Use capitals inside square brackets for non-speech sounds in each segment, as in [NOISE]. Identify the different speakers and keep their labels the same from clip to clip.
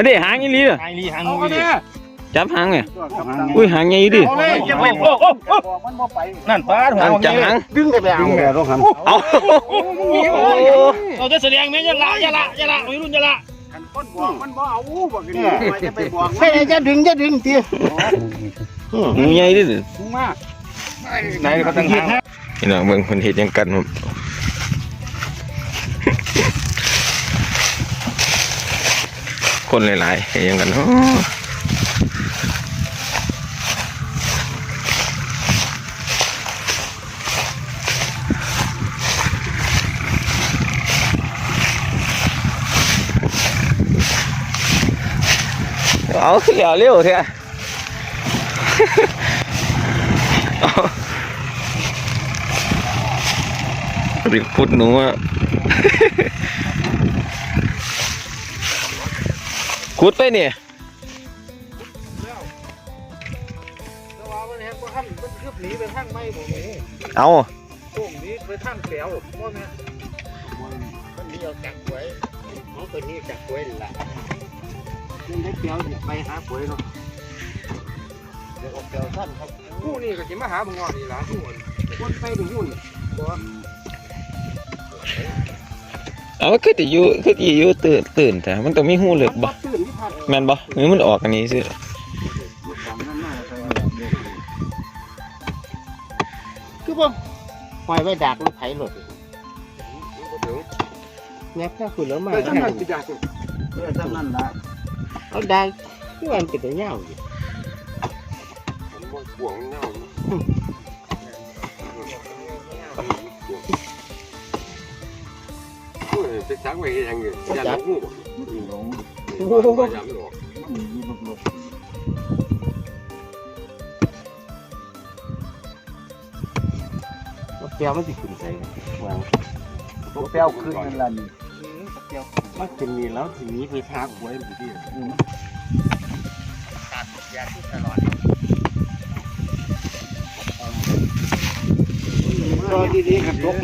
Speaker 1: อันนี้หางอีหลีเหรอ
Speaker 2: ไอ้ลีหาง
Speaker 3: เอา
Speaker 2: งู
Speaker 3: เนี่ย
Speaker 1: จับหางเนี่ยอุ้ยหางใหญ่ดิ
Speaker 2: เอาเลยอย่าไปโอ้โอ้โอ้นั่นป้าหัว
Speaker 1: หางจับหาง
Speaker 3: ดึงไปเอาดึงแล้วต้องทำ
Speaker 1: เอา
Speaker 2: เราจะแสดงไหมอย่าละอย่าละอย่าละวัยรุ่นอย่าละ
Speaker 3: คนบอกมันบ่เอาบอกกันนี่จะไปบอกไม่จะดึงจะดึงตี
Speaker 1: งูใหญ่ดิ
Speaker 3: มึงมา
Speaker 2: ไหนเขาตั้งหาง
Speaker 1: นี่น้องเบิ่งคนเฮ็ดหยังกันครั คนหลายๆเฮ็ดหยังกันเนาะเอาขึ้นแล้วเร็วเถอะรือพุดหนูอะ ขุดไปเนี่ย
Speaker 3: แต่ว่ามันแฮงบ่ทันมันคืบหนีไปทางไม่บ่มี
Speaker 1: เอา
Speaker 3: พวกนี้ไปทางแถวบ่แม่มันนี่เอาจักไว้เขาตัวนี้จักไว้ล่ะมันได้เปียวไปหาป่วยเนาะเดี๋ยวออกเปียวสั้นครับ
Speaker 2: ผู้นี่ก็สิมาหามึงงอนี่ล่ะทุกคน
Speaker 3: คนไปถึงหุ่นบ่
Speaker 1: เอาคือจะอยู่คือจะอยู่ตื่นตื่นแต่มันต้องมีหูเลือกบ่ แม่นบ่หรือมันออกอันนี้สิ
Speaker 3: คือบ่ปล่อยไว้ดักรถไถรถแนบแค่คุณแล้วมา
Speaker 2: เออทำนั่นสิจ้ะ
Speaker 3: เออทำนั่นละเอาดักที่มันเป็นตัวเงาอยู่
Speaker 2: ผมบ่ห่วงเงาโอ้ยจะจักไว้ยังไงอย่าลงหูลง โอ้โหอย่าหลอก
Speaker 3: รถเปียวมันสิขึ้นใส่วาง
Speaker 4: ตัวเปรี้ยวขึ้นนั่นล่ะนี่
Speaker 3: มันขึ้นนี่แล้วทีนี้ไปทางหวยมันที่รอดีๆครับลก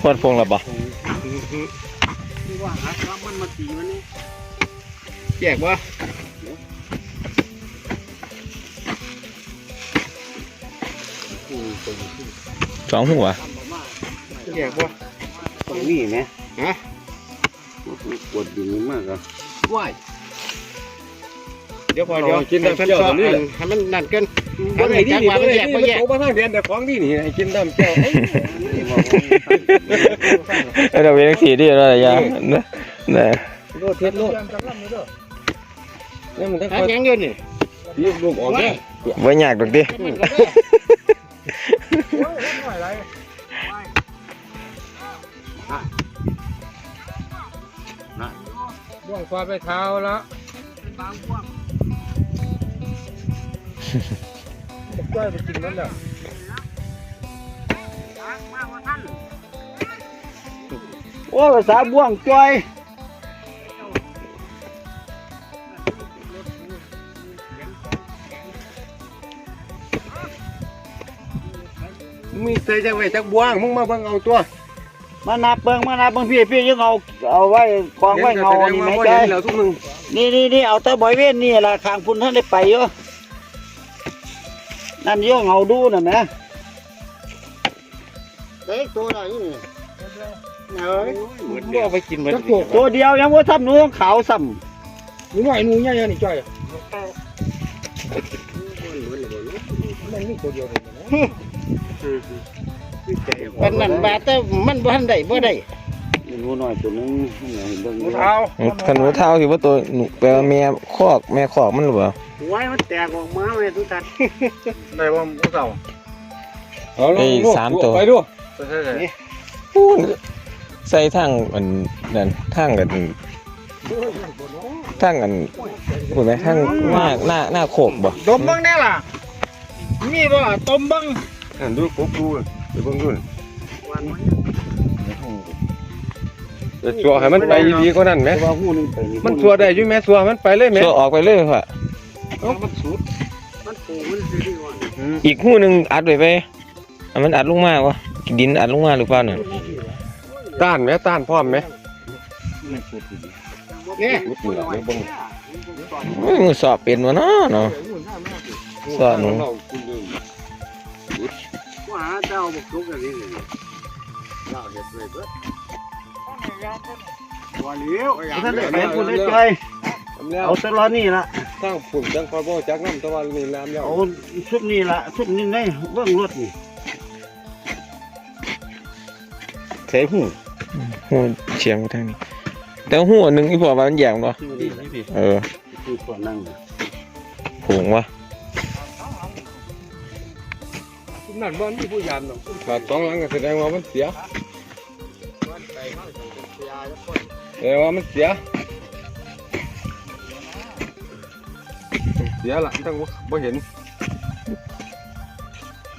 Speaker 1: ควรพงและบ่
Speaker 3: ที่ว่าหาว่ามันมาตีมันนี่
Speaker 2: แจกวะ
Speaker 1: สองหัว
Speaker 2: แจกวะ
Speaker 3: ตรงนี้ไหม
Speaker 2: ฮะ
Speaker 3: ปวดดินมากอะ
Speaker 2: ว้ายเดี๋ยวพอเดี๋ยวกินได้เจ้าตัวนี้แหละ
Speaker 3: ให้มันนั่นกัน
Speaker 2: บ่ได้นี่บ่ได้นี่มันโตมาทางเดือนแต่ของนี่นี่ให้กินน้ำเจ้า
Speaker 1: เอ้ยเราเวียนสีดีแล้วล่ะยานะนะ
Speaker 2: โลดเท็ดโลด นี่มันทั้ง
Speaker 3: หายังเงินนี่
Speaker 2: ลูกลูกออกแก่
Speaker 1: บ่ยากดอกติ
Speaker 2: บ่วงฟ้าไปเท้าแล้วจ้อยไปกินนั่นแหละ
Speaker 4: โอ้ภาษาบ่วงจ้อย
Speaker 2: ใส่จังไว้จักบ่วงมึงมาเบิ่งเอาตัว
Speaker 4: มานับเบิ่งมานับเบิ่งพี่พี่ยังเอาเอาไว้กองไว้เงานี่ไหมจ้อย
Speaker 2: แล้วทุกมึง
Speaker 4: นี่นี่นี่เอาแต่บอยเว้นนี่ละข้างพุ่นท่านได้ไปอยู่นั่นเยอะเงาดูน่ะแหม่
Speaker 3: เด็กตัวอะไรนี่เอ้ยบ่เอาไปกินเหมือน
Speaker 4: ตัวเดียวยังว่าทำหนูขาวซ้
Speaker 2: หนูหน่อยหนูใหญ่ๆนี่จ้อยมันมีตัวเดียวเลยนะ
Speaker 3: ป็นนั่นบาดแต่มันบ่ทันได้บ่ได้ำ
Speaker 4: หนูน้อยตัวนึงเบิ่ง
Speaker 2: หนูเท้า
Speaker 1: คันหนูเท้าสิว่าตัวหนูแปลว่าแม่คอกแม่คอกมันหรือเปล่า
Speaker 3: หัวมันแตกออกมาแม่ทุกท่าน
Speaker 2: ได้บ่ผู้เฒ่าเอาล
Speaker 1: ไอ้สามตัว
Speaker 2: ไปดูใช่ๆ
Speaker 1: พูนใส่ทางอันนั่นทางกันทางกันพูดไหมทางหน้าหน้าหน้าโคกบ่
Speaker 3: ดมบิ่งได้ล่ะมีบ่ต้มบิ่ง
Speaker 2: อันดูกบดูไปเบิ่งดูจะชัวให้มันไปดีกว่านั้นไหม
Speaker 4: แต่ว่าหูหนึงไปนี่
Speaker 2: มันชัวได้อยู่แม่ชัวมันไปเลยแม่
Speaker 1: ชัวออกไปเลยค่ะ
Speaker 3: มันสุดมันปูมันสิดีกว่า
Speaker 1: อีกหูหนึงอัดไว้ไปอันมันอัดลงมาวะดินอัดลงมาหรือเปล่าเนี่ย
Speaker 2: ต้านไหมต้านพร้อมไหม
Speaker 3: นี่
Speaker 2: นิดหนึ่งไม่เบิ่ง
Speaker 1: โอ้ยมือสอบเป็นวะเนาะเนาะสอนหนู
Speaker 2: เราคุณดู
Speaker 3: ว่า หาเจ้าบุกทุกอย่างนี้เลยเจ้าเห็ดเลยเบิดว่าเลี้ยว
Speaker 4: ท่านได้แม่คุณได้ใจ
Speaker 2: ทำแล้ว
Speaker 4: เอาตลอดนี่ละ
Speaker 2: สร้างฝุ่นจังคอยบ่จักน้ำตะวันนี่แล้วแล้ว
Speaker 4: เอาชุดนี้ละชุดนี้ในเบื้องรถนี่ใส่หู
Speaker 1: หูเฉียงไปทางนี้แต่หูอันหนึงอีพอว่ามันแยงบ่
Speaker 4: ชื่อนี่นะพี่
Speaker 1: เออ
Speaker 4: คือตัวนั่ง
Speaker 1: ผงวะ
Speaker 2: นั่นบ้านมีผู้ยามเนาะขาดสองหลังก็แสดงว่ามันเสียแสดงว่ามันเสีย เสียละตั้งบ่เห็น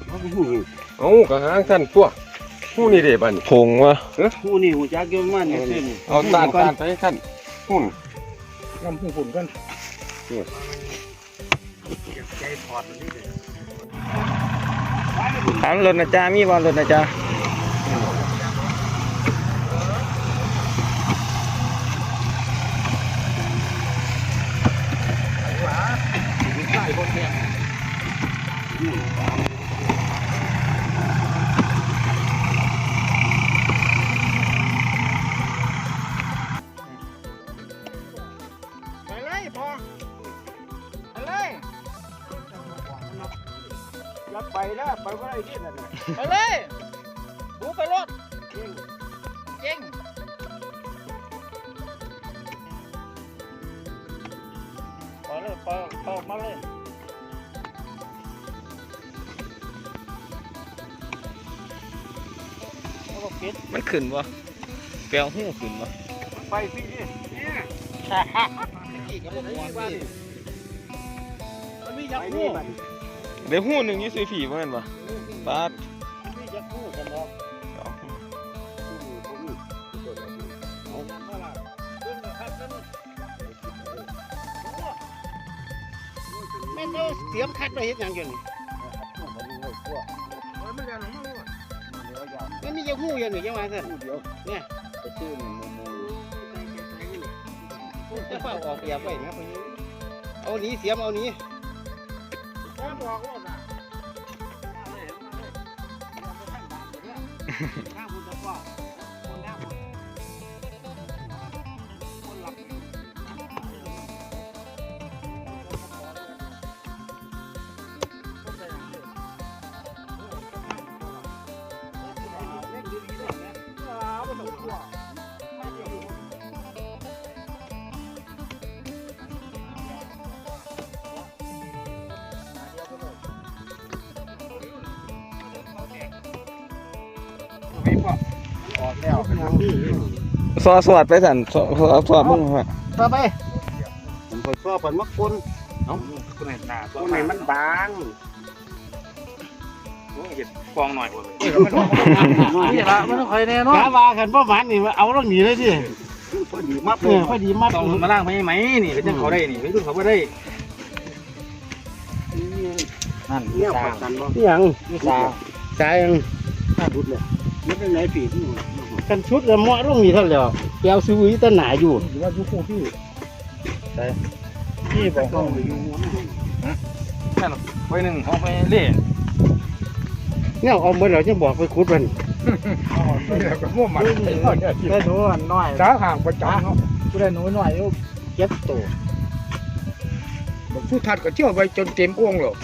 Speaker 4: เขาหู
Speaker 2: เอ้ากระหางท่านตัวผู้นี่เด้บัดน
Speaker 1: ผงวะ
Speaker 4: หูนี่หูจักเยอะมากนี่สินี่
Speaker 2: เอาตานตานไปให้ท่านหุ่นน้ำพุ่งฝุ่นกัน
Speaker 3: ใจถอดมันนี่เลย
Speaker 1: ถามรถนะจ๊ะมีบอลรถนะจ๊ะ
Speaker 3: อย่า
Speaker 4: ไปนะไปว่าไรที่นั่นน่ะ
Speaker 3: ไปเลยดูไปรถเก่ง
Speaker 4: ไปเลยไปไปมาเลย
Speaker 1: มันขึ้นบ่แปลวหูขึ้นบ่
Speaker 4: ไปพี่นี่
Speaker 3: อีกกับพวกมันนี่มันมียัก
Speaker 4: ไป
Speaker 3: ษ์
Speaker 4: นี่
Speaker 3: งู
Speaker 4: มัน
Speaker 1: เดี๋ยวหูหนึงอยู่ซื้อผีบ่แม่นบ่ปาด
Speaker 4: มีจะพูดกันเนาะ
Speaker 3: แม่นเอาเสียมคัดไปเฮ็ดหยังอยู่นี่มันมียักษ์งูอยู่นี่ยังไงซั่นเนี่ยจะเฝ้าออกเปียบไว้นะพะนี่เอาหนี้เสียมเอา Ha [LAUGHS] หนี้
Speaker 1: ซอสวดไปสั่นซอซอสวดมึงว่า
Speaker 3: ต่อไป
Speaker 4: ผมไปซ้อปันมักคน
Speaker 3: คนไหนหน้า
Speaker 4: คนไหนมันบาง
Speaker 3: นี่ละมันต้องคอยแน่นอน
Speaker 4: กาว่ากันประมาณนี้เอาเรื่องนี้เลยดิพอดีมัด
Speaker 3: เออพอดีมัด
Speaker 5: ต้องมาล่างไปไหมนี่เป็นจังเขาได้นี่เป็นจังเขาบ่ได้
Speaker 3: นั่น
Speaker 4: เนี่ย
Speaker 3: สา
Speaker 4: ประ
Speaker 3: ง
Speaker 4: กันบ่
Speaker 3: นี่หยังสางสายยัง
Speaker 4: ถ้าดุดเลยมันเป็นไหนปีที่
Speaker 3: กันชุดละเหมาะลงนี่เท่าแล้วแก้วซื้ออีตะหนาอยู่
Speaker 4: ว่ายู่คู่พี่
Speaker 3: นี่บอก
Speaker 4: ต้องอยู่
Speaker 5: ไปหนึ่งเอาไปเล่
Speaker 3: เนี่ยเอาเมื่อเราจะบอกไปขุดมัน
Speaker 5: มั่วมัน
Speaker 3: ได้หนูน้อย
Speaker 5: จ้าห่างประจำเนาะ
Speaker 3: ได้หนูน้อยเจ็ดตัว
Speaker 5: ผู้ทัดก็เชื่อไปจนเต็มอ้วงหรอก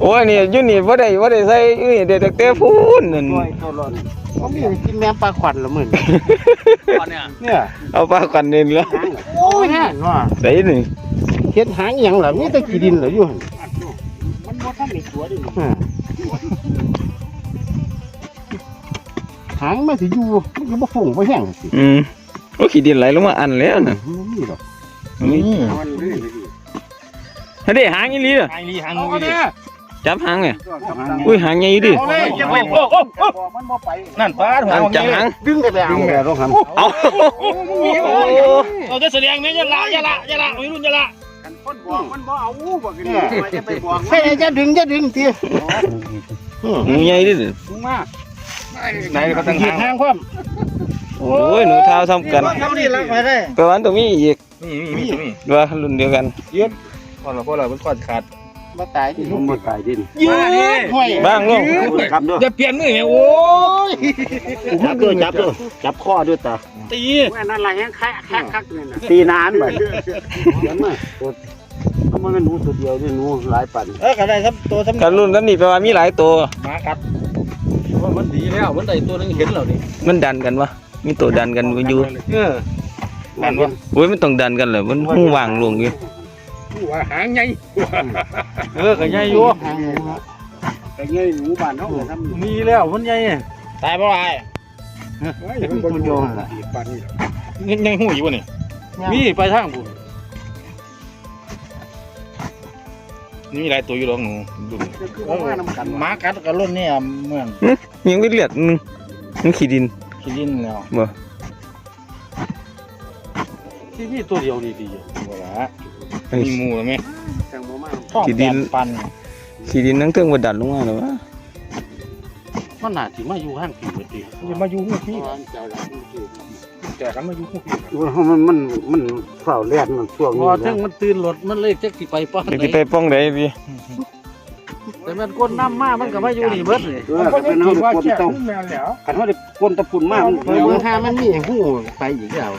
Speaker 1: โอ้ยนี่ยู่นี่บ่าได้บ่าได้ใส่อุ้ยเด็ดแต่พูนนั่น
Speaker 4: น้อยตัวร้อน
Speaker 3: เขามีกินแมงปลาขวัญละมึง
Speaker 5: ตอนเนี้ย
Speaker 3: เนี่ย
Speaker 1: เอาปลากันนี่เหลือ
Speaker 3: โอ้ยเนี่ยว่า
Speaker 1: ใส่นี่
Speaker 3: เฮ็ดหางอหย่างล่ะมีแต่ขี้ดินเหรออยู่หั่น
Speaker 4: มันบ่ทันมีตัวดิ
Speaker 3: อ่าหางมันสิอยู่มันก็บ่ฟุ้งบ่แห้งสิ
Speaker 1: อืมโอ้ขี้ดินไหลลงมาอันแล้วน่ะ
Speaker 3: มันมีหรอก
Speaker 1: นี่
Speaker 4: มันเลย
Speaker 1: เฮ้ยเด้หางอีหลีเด้อ
Speaker 5: ไอ้ลีหางงูดิ
Speaker 1: จับหางแม่อุ้ยหางใหญ่อยู่ดิ
Speaker 5: เอาเลยจะไปโอ้โอ้
Speaker 4: มันบ่ไป
Speaker 5: นั่นป้าหัว
Speaker 1: หางจับหาง
Speaker 3: ดึงกันแล้ว
Speaker 4: ดึงแล้วต้องหัน
Speaker 1: เอาโอ้
Speaker 5: เราจะแสดงไหมอย่าละอย่าละอย่าละไม่รุ่นอย่าละ
Speaker 4: กันคนบอกมันบ่เอาบ่กันนี่จะไปบอก
Speaker 3: ใช่จะดึงจะดึงที
Speaker 1: งูใหญ่ดิเด้อ
Speaker 4: มึงมา
Speaker 5: ไหนก็ตั้ง
Speaker 3: ขี
Speaker 5: หา
Speaker 3: ด
Speaker 5: ง
Speaker 3: หางความ
Speaker 1: โอ้ยหนูเท้าซ้ำกัน
Speaker 6: เท่านี้ละไปได้
Speaker 1: แปลว่าต้องมีอีก
Speaker 5: มีมีมีมี
Speaker 1: ว่ารุ่นเดียวกัน
Speaker 5: พอเราพอเรามันก่อนขาด
Speaker 3: มาตายที่
Speaker 4: ผมมาตายดิน
Speaker 5: ยืดห่วย
Speaker 1: บ้างลง
Speaker 6: จับด้วย
Speaker 5: จะเปลี่ยนมือไงโอ้ย
Speaker 6: จับด้วยจับด้วยจับข้อด้วยตา
Speaker 5: ตี
Speaker 3: ว่านั่นอะไรแห้งแค่แค่คักเลยนะ
Speaker 6: ตีนานไป
Speaker 4: เดี๋ยวมาทำไมมันหนูตัวเดียวนี่หนูหลายปัน
Speaker 6: เออก็ได้ครับตัวสำ
Speaker 1: กันรุ่นกันนี่แปลว่ามีหลายตัว
Speaker 5: มากัดว่ามันดีแล้วมันได้ตัวนึงเห็นแล้วนี่
Speaker 1: มันดันกันวะมีตัวดันกันอยู่
Speaker 5: เออนั่นวะ
Speaker 1: โอ้ยมันต้องดันกันเลยมันหูวางลงอยู่
Speaker 5: ว่าหางไง
Speaker 6: เออก็ใหญ่อยู่
Speaker 4: แต่ไงหนูบ้านเขาทำ
Speaker 6: มีแล้วมันใหญ่ตายบ่ไอ้
Speaker 4: มันบนโยนละปันนี่
Speaker 5: ยังยังหูอยู่วะนี่
Speaker 6: มีไปทางบุญ
Speaker 5: นี่มีหลายตัวอยู่หรอกหนูดู
Speaker 4: คือว่ามาน้ำกัน
Speaker 6: หมากัดกับรุ่นนี่เมือง
Speaker 1: ยังไม่เลือดนึงมันขี้ดิน
Speaker 6: ขี้ดินแล้ว
Speaker 1: บ่
Speaker 6: ที่นี่ตัวเดียวดีดีๆว่าละ
Speaker 1: ไอ้
Speaker 5: มีหมูไหม
Speaker 4: จังบ่มา
Speaker 6: ท้อง
Speaker 1: ขี้ดิ
Speaker 6: แป
Speaker 1: น
Speaker 6: ดปัน
Speaker 1: ขี้ดินทั้งเทิงบ่ดันลงมาหรอวะ
Speaker 6: มันน่าสิมาอยู่ห้างผีเบิดดิอย่ามาอยู่หูพี่
Speaker 4: เจ้าหลังคือ
Speaker 5: แจกกันมาอยู่หูพี่
Speaker 4: มันมันมันเฝ้าแล่นมันช่วง
Speaker 6: พ
Speaker 4: นี้
Speaker 6: อถึงมันตื่นรถมันเลยจักสิไปป้อน
Speaker 1: จะสิไปป้องได้พี่
Speaker 6: แต่มันก้นน้ำมามันก็มาอยู่นี่เบิดนี่
Speaker 4: เออคันเฮาได้คนต้องคันเฮาได้คนตะปุ่นมากมัน
Speaker 3: เมื่อห้ามันมีหูไปอีกแล้ว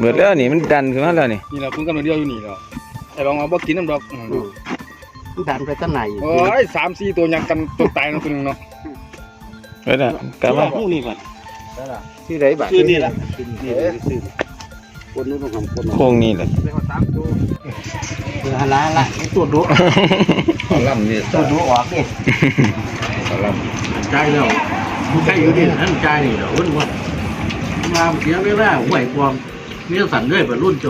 Speaker 1: เบิดแล้วนี่มันดันขึ้นมาแล้วนี่
Speaker 5: นี่เราคุณกำลังเดียวอยู่นี่แล้วไอ้ลองเอาบ่กินน้ำดอก
Speaker 3: ดันไปตั้งไหน
Speaker 5: โอ้ยสามสี่ตัวยังกันจนตายนะตัวนึงเนาะ
Speaker 1: เบิดแล้วกลับมา
Speaker 6: หูนี่ก่อน
Speaker 3: ที่ไหนบ้าง
Speaker 6: คือนี่ล่ะ
Speaker 4: คนนู้นต้องทำคน
Speaker 1: โค้งนี่แหละ
Speaker 3: คือฮาลาละตัวดุ
Speaker 5: ลำนี่
Speaker 3: ตัวดุออกนี่
Speaker 7: ใจแล้วใจอยู่นี่ท่านใจนี่เหรอวันวันมาเสียไม่ได้ไหวความเนี่ยสั่นด้วยแบบรุ่นโจ